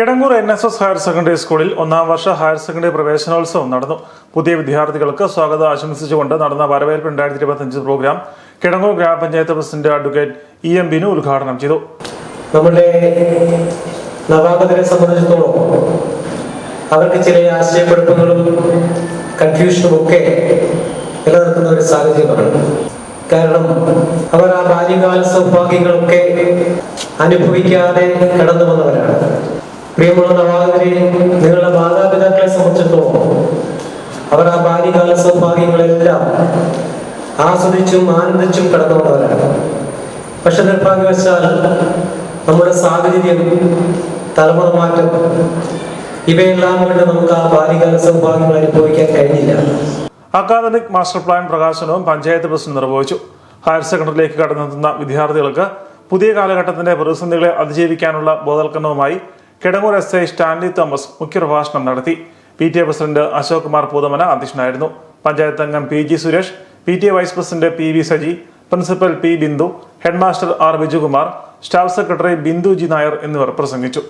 Kidangoor N S S higher secondary സ്കൂളിൽ ഒന്നാം വർഷ higher secondary പ്രവേശനോത്സവം നടന്നു. പുതിയ വിദ്യാർത്ഥികൾക്ക് സ്വാഗതം ആശംസിച്ചുകൊണ്ട് നടന്ന വരവേൽപ്പ് രണ്ടായിരത്തി ഇരുപത്തിയഞ്ച് പ്രോഗ്രാം കിടങ്ങൂർ ഗ്രാമപഞ്ചായത്ത് president advocate E M Binu ഉദ്ഘാടനം ചെയ്തു. നമ്മുടെ നവാഗതരെ സംബന്ധിച്ചിടത്തോളം അവർക്ക് ചില ആശയക്കുഴപ്പങ്ങളും കൺഫ്യൂഷനും ഒക്കെ നിലനിർത്തുന്ന ഒരു സാഹചര്യമാണ്. കാരണം അവർ ആ ബാല്യകാല സൗഭാഗ്യങ്ങളൊക്കെ അനുഭവിക്കാതെ കടന്നു വന്നവരാണ് പ്രിയമുള്ള നവാഗതരെ നിങ്ങളുടെ മാതാപിതാക്കളെ സംബന്ധിച്ചിടത്തോളം അവർ ആ ബാല്യകാല സൗഭാഗ്യങ്ങളെല്ലാം ആസ്വദിച്ചും ആനന്ദിച്ചും കടന്നു വന്നവരാണ് പക്ഷെ നിർഭാഗ്യവശാൽ നമ്മുടെ സാഹചര്യം തലമുറ മാറ്റം ഇവയെല്ലാം കൊണ്ട് നമുക്ക് ആ ബാല്യകാല സൗഭാഗ്യങ്ങൾ അനുഭവിക്കാൻ കഴിഞ്ഞില്ല. അക്കാദമിക് മാസ്റ്റർ പ്ലാൻ പ്രകാശനവും പഞ്ചായത്ത് പ്രസിഡന്റ് നിർവഹിച്ചു. ഹയർ സെക്കൻഡറിയിലേക്ക് കടന്നെത്തുന്ന വിദ്യാർത്ഥികൾക്ക് പുതിയ കാലഘട്ടത്തിന്റെ പ്രതിസന്ധികളെ അതിജീവിക്കാനുള്ള ബോധവൽക്കരണവുമായി Kidangoor S I Stanley Thomas മുഖ്യപ്രഭാഷണം നടത്തി. P T A president Ashok Kumar Poothamana അധ്യക്ഷനായിരുന്നു. പഞ്ചായത്ത് അംഗം P G Suresh P T A vice president P V Saji principal P Bindu headmaster R Bijukumar staff secretary Bindu G Nair എന്നിവർ പ്രസംഗിച്ചു.